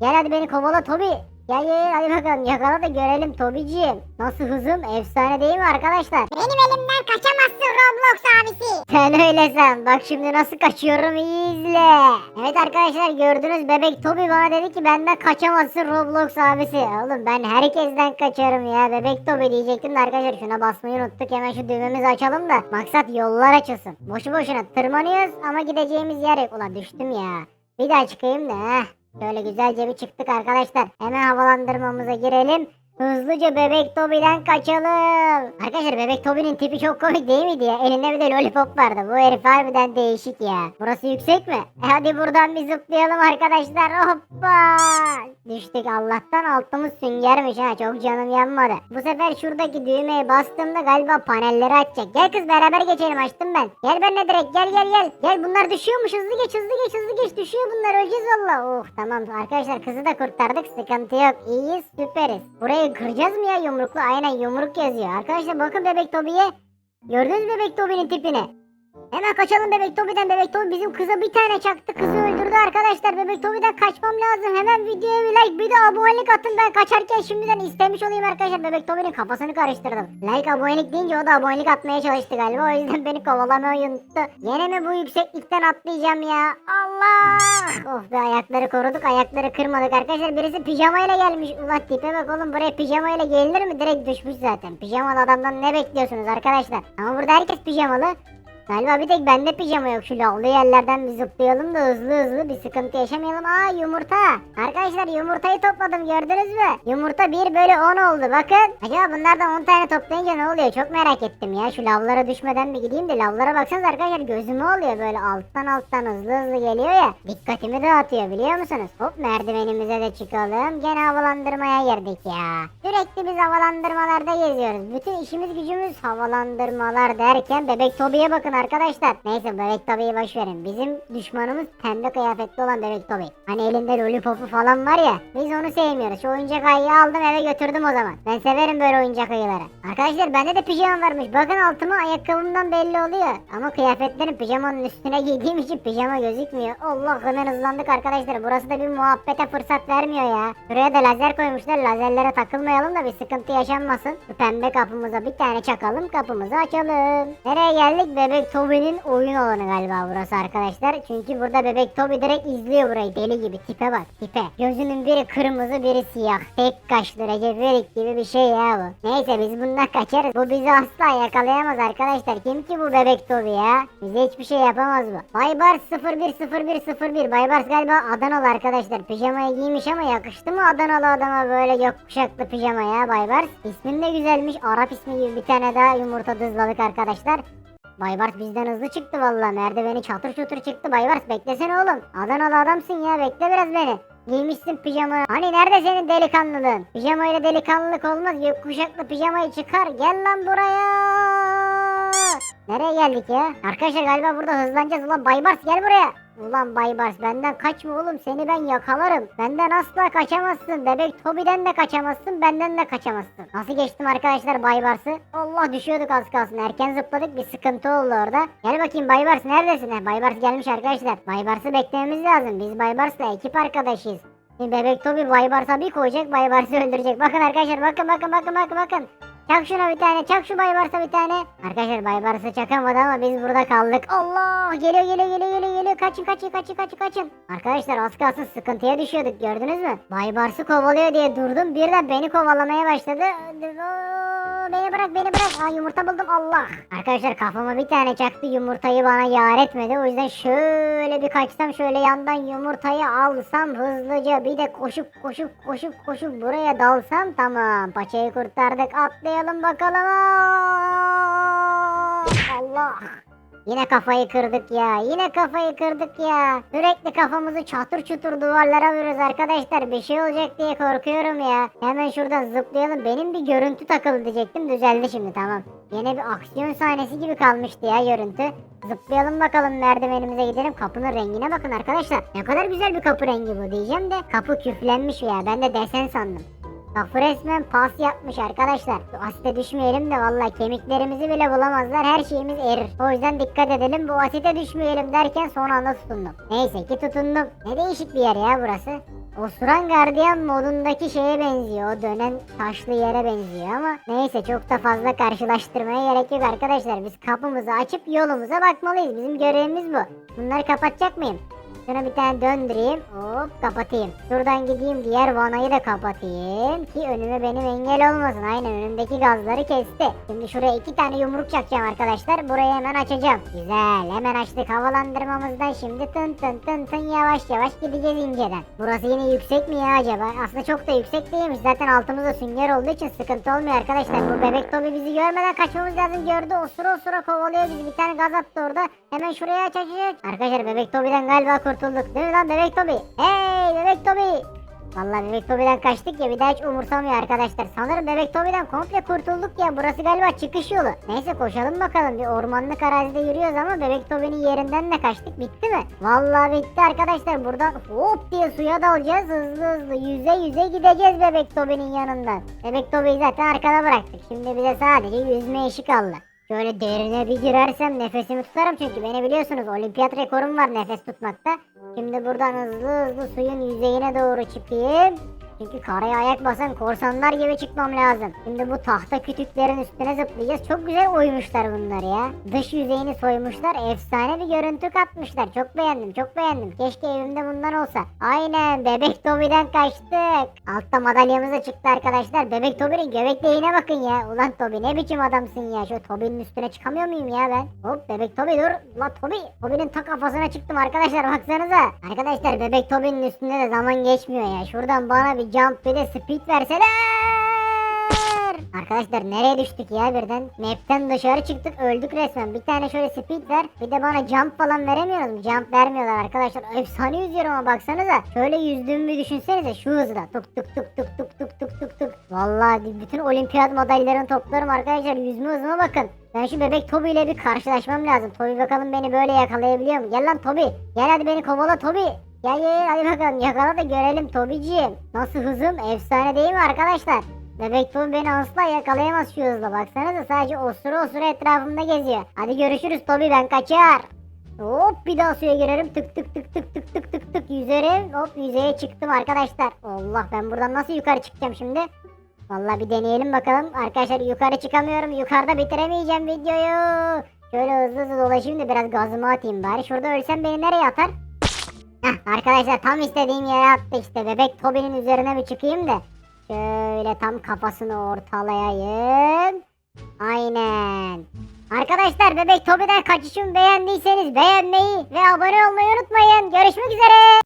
Gel hadi beni kovala Tobi. Gel gel gel hadi bakalım yakala da görelim Tobiciğim. Nasıl hızım efsane değil mi arkadaşlar? Benim elimden kaçamazsın Roblox abisi. Sen öyle san. Bak şimdi nasıl kaçıyorum iyi izle. Evet arkadaşlar gördünüz bebek Tobi bana dedi ki benden kaçamazsın Roblox abisi. Oğlum ben herkesten kaçarım ya. Bebek Tobi diyecektim de arkadaşlar şuna basmayı unuttuk. Hemen şu düğmemizi açalım da maksat yollar açılsın. Boşu boşuna tırmanıyoruz ama gideceğimiz yer yok. Ulan düştüm ya. Bir daha çıkayım da heh. Şöyle güzelce bir çıktık arkadaşlar. Hemen havalandırmamıza girelim. Hızlıca bebek Tobi'den kaçalım. Arkadaşlar bebek Tobi'nin tipi çok komik değil miydi ya? Elinde bir de lollipop vardı. Bu herif harbiden değişik ya. Burası yüksek mi? E hadi buradan bir zıplayalım arkadaşlar. Hoppa. Düştük Allah'tan altımız süngermiş ha. Çok canım yanmadı. Bu sefer şuradaki düğmeye bastığımda galiba panelleri açacak. Gel kız beraber geçelim açtım ben. Gel benimle direkt gel gel gel. Gel bunlar düşüyormuş hızlı geç hızlı geç hızlı geç. Düşüyor bunlar öleceğiz valla. Oh tamam arkadaşlar kızı da kurtardık sıkıntı yok. İyiyiz süperiz. Burayı kıracağız mı ya yumruklu? Aynen yumruk yazıyor. Arkadaşlar bakın bebek Tobi'ye. Gördünüz mü bebek Tobi'nin tipini? Hemen kaçalım bebek Tobi'den. Bebek Tobi bizim kıza bir tane çaktı. Kızı öldürdü arkadaşlar. Bebek Tobi'den kaçmam lazım. Hemen videoya bir like bir de abonelik atın. Ben kaçarken şimdiden istemiş olayım arkadaşlar. Bebek Tobi'nin kafasını karıştırdım. Like abonelik deyince o da abonelik atmaya çalıştı galiba. O yüzden beni kovalamayı unuttu. Yine mi bu yükseklikten atlayacağım ya? Allah! Oh be ayakları koruduk. Ayakları kırmadık arkadaşlar. Birisi pijamayla gelmiş. Ulan tipe bak oğlum buraya pijamayla gelinir mi? Direkt düşmüş zaten. Pijamalı adamdan ne bekliyorsunuz arkadaşlar? Ama burada herkes pijamalı. Galiba bir tek bende pijama yok. Şu lavlı yerlerden bir zıplayalım da hızlı hızlı bir sıkıntı yaşamayalım. Aa yumurta. Arkadaşlar yumurtayı topladım gördünüz mü? Yumurta 1 bölü 10 oldu bakın. Acaba bunlardan 10 tane toplayınca ne oluyor? Çok merak ettim ya. Şu lavlara düşmeden bir gideyim de lavlara baksanız arkadaşlar gözüme oluyor böyle alttan alttan hızlı hızlı geliyor ya. Dikkatimi dağıtıyor biliyor musunuz? Hop merdivenimize de çıkalım. Gene havalandırmaya girdik ya. Sürekli biz havalandırmalarda geziyoruz. Bütün işimiz gücümüz havalandırmalar derken bebek Tobi'ye bakın arkadaşlar. Neyse bebek Tobi'yi boş verin. Bizim düşmanımız pembe kıyafetli olan bebek Tobi. Hani elinde lollipopu falan var ya. Biz onu sevmiyoruz. Şu oyuncak ayıyı aldım eve götürdüm o zaman. Ben severim böyle oyuncak ayıları. Arkadaşlar bende de pijama varmış. Bakın altıma ayakkabımdan belli oluyor. Ama kıyafetlerim pijamanın üstüne giydiğim için pijama gözükmüyor. Allah hemen hızlandık arkadaşlar. Burası da bir muhabbete fırsat vermiyor ya. Buraya da lazer koymuşlar. Lazerlere takılmayalım da bir sıkıntı yaşanmasın. Bu pembe kapımıza bir tane çakalım. Kapımızı açalım. Nereye geldik? Bebek Tobi'nin oyun alanı galiba burası arkadaşlar. Çünkü burada bebek Tobi direkt izliyor burayı. Deli gibi. Tipe bak. Tipe. Gözünün biri kırmızı biri siyah. Tek kaşlı Recep İvedik gibi bir şey ya bu. Neyse biz bundan kaçarız. Bu bizi asla yakalayamaz arkadaşlar. Kim ki bu bebek Tobi ya? Bize hiçbir şey yapamaz bu. Baybars 010101 Baybars galiba Adanalı arkadaşlar. Pijamayı giymiş ama yakıştı mı Adanalı adama böyle gökkuşaklı pijama ya Baybars? İsmin de güzelmiş. Arap ismi gibi bir tane daha yumurta dızladık arkadaşlar. Baybars bizden hızlı çıktı valla. Merdiveni çatır çutur çıktı. Baybars beklesene oğlum. Adanalı adamsın ya bekle biraz beni. Giymişsin pijama. Hani nerede senin delikanlılığın? Pijamayla delikanlılık olmaz. Gökkuşaklı pijamayı çıkar. Gel lan buraya. Nereye geldik ya? Arkadaşlar galiba burada hızlanacağız. Ulan Baybars gel buraya. Ulan Baybars benden kaçma oğlum seni ben yakalarım. Benden asla kaçamazsın. Bebek Tobi'den de kaçamazsın. Benden de kaçamazsın. Nasıl geçtim arkadaşlar Baybars'ı? Allah düşüyorduk az kalsın. Erken zıpladık bir sıkıntı oldu orada. Gel bakayım Baybars neredesin? Baybars gelmiş arkadaşlar. Baybars'ı beklememiz lazım. Biz Baybars'la ekip arkadaşıyız. Şimdi bebek Tobi Baybars'a bir koyacak Baybars'ı öldürecek. Bakın arkadaşlar bakın bakın bakın bakın bakın. Çak şuna bir tane çak şu Baybars'a bir tane. Arkadaşlar Baybars'a çakamadı ama biz burada kaldık. Allah geliyor geliyor geliyor geliyor geliyor. Kaçın kaçın kaçın kaçın kaçın. Arkadaşlar az kalsın sıkıntıya düşüyorduk gördünüz mü? Baybars'ı kovalıyor diye durdum. Birden beni kovalamaya başladı. Beni bırak beni bırak. Aa yumurta buldum Allah. Arkadaşlar kafama bir tane çaktı yumurtayı bana yar etmedi. O yüzden şöyle bir kaçsam şöyle yandan yumurtayı alsam hızlıca bir de koşup koşup koşup koşup buraya dalsam tamam. Paçayı kurtardık atlayalım bakalım. Aa! Allah. Yine kafayı kırdık ya. Yine kafayı kırdık ya. Sürekli kafamızı çatır çutur duvarlara vuruyoruz arkadaşlar. Bir şey olacak diye korkuyorum ya. Hemen şuradan zıplayalım. Benim bir görüntü takıldı diyecektim. Düzeldi şimdi tamam. Yine bir aksiyon sahnesi gibi kalmıştı ya görüntü. Zıplayalım bakalım merdivenimize gidelim. Kapının rengine bakın arkadaşlar. Ne kadar güzel bir kapı rengi bu diyeceğim de. Kapı küflenmiş ya. Ben de desen sandım. Kapı resmen pas yapmış arkadaşlar. Asite düşmeyelim de vallahi kemiklerimizi bile bulamazlar. Her şeyimiz erir. O yüzden dikkat edelim. Bu asite düşmeyelim derken son anda tutundum. Neyse ki tutundum. Ne değişik bir yer ya burası. Osuran gardiyan modundaki şeye benziyor. O dönen taşlı yere benziyor ama neyse çok da fazla karşılaştırmaya gerek yok arkadaşlar. Biz kapımızı açıp yolumuza bakmalıyız. Bizim görevimiz bu. Bunları kapatacak mıyım? Şuna bir tane döndüreyim. Hop kapatayım. Şuradan gideyim diğer vanayı da kapatayım. Ki önüme benim engel olmasın. Aynen önümdeki gazları kesti. Şimdi şuraya iki tane yumruk çakacağım arkadaşlar. Burayı hemen açacağım. Güzel. Hemen açtık havalandırmamızdan. Şimdi tın tın tın tın yavaş yavaş gideceğiz inceden. Burası yine yüksek mi ya acaba? Aslında çok da yüksek değilmiş. Zaten altımızda sünger olduğu için sıkıntı olmuyor arkadaşlar. Bu bebek Tobi bizi görmeden kaçmamız lazım. Gördü osura osura kovalıyor bizi. Bir tane gaz attı orada. Hemen şuraya aç. Arkadaşlar bebek Tobi'den galiba kurtulduk. Değil mi lan bebek Tobi? Hey bebek Tobi. Vallahi bebek Tobi'den kaçtık ya bir daha hiç umursamıyor arkadaşlar. Sanırım bebek Tobi'den komple kurtulduk ya. Burası galiba çıkış yolu. Neyse koşalım bakalım. Bir ormanlık arazide yürüyoruz ama bebek Tobi'nin yerinden de kaçtık. Bitti mi? Vallahi bitti arkadaşlar. Buradan hop diye suya dalacağız. Hızlı hızlı yüze yüze gideceğiz bebek Tobi'nin yanından. Bebek Tobi'yi zaten arkada bıraktık. Şimdi bize sadece yüzme işi kaldı. Şöyle derine bir girersem nefesimi tutarım çünkü beni biliyorsunuz olimpiyat rekorum var nefes tutmakta. Şimdi buradan hızlı hızlı suyun yüzeyine doğru çıkayım. Çünkü karaya ayak basan korsanlar gibi çıkmam lazım. Şimdi bu tahta kütüklerin üstüne zıplayacağız. Çok güzel oymuşlar bunları ya. Dış yüzeyini soymuşlar. Efsane bir görüntü katmışlar. Çok beğendim çok beğendim. Keşke evimde bundan olsa. Aynen bebek Tobi'den kaçtık. Altta madalyamız da çıktı arkadaşlar. Bebek Tobi'nin göbekliğine bakın ya. Ulan Tobi ne biçim adamsın ya. Şu Tobi'nin üstüne çıkamıyor muyum ya ben? Hop bebek Tobi dur. La Tobi. Tobi'nin ta kafasına çıktım arkadaşlar baksanıza. Arkadaşlar bebek Tobi'nin üstünde de zaman geçmiyor ya. Şuradan bana bir jump bir de speed verseler. Arkadaşlar nereye düştük ya birden? Map'ten dışarı çıktık öldük resmen. Bir tane şöyle speed ver. Bir de bana jump falan veremiyoruz? Jump vermiyorlar arkadaşlar. Efsane yüzüyorum ama baksanıza. Şöyle yüzdüğümü düşünsenize şu hızla. Tuk tuk tuk tuk tuk tuk tuk tuk tuk. Vallahi bütün olimpiyat madalyalarını toplarım arkadaşlar. Yüzme hızıma bakın. Ben şu bebek Tobi ile bir karşılaşmam lazım. Tobi bakalım beni böyle yakalayabiliyor mu? Gel lan Tobi. Gel hadi beni kovala Tobi. Gel gel hadi bakalım yakala da görelim Tobiciğim. Nasıl hızım? Efsane değil mi arkadaşlar? Bebek Tom beni asla yakalayamaz şu hızla. Baksanıza sadece osura osura etrafımda geziyor. Hadi görüşürüz Tobi ben kaçar. Hop bir daha suya girerim. Tık tık tık tık tık tık tık tık yüzerim. Hop yüzeye çıktım arkadaşlar. Allah ben buradan nasıl yukarı çıkacağım şimdi? Valla bir deneyelim bakalım. Arkadaşlar yukarı çıkamıyorum. Yukarıda bitiremeyeceğim videoyu. Şöyle hızlı hızlı dolaşayım da biraz gazımı atayım bari. Şurada ölsem beni nereye atar? Heh, arkadaşlar tam istediğim yere attı işte. Bebek Tobi'nin üzerine bir çıkayım da. Şöyle tam kafasını ortalayayım. Aynen. Arkadaşlar Bebek Tobi'den kaçışımı beğendiyseniz beğenmeyi ve abone olmayı unutmayın. Görüşmek üzere.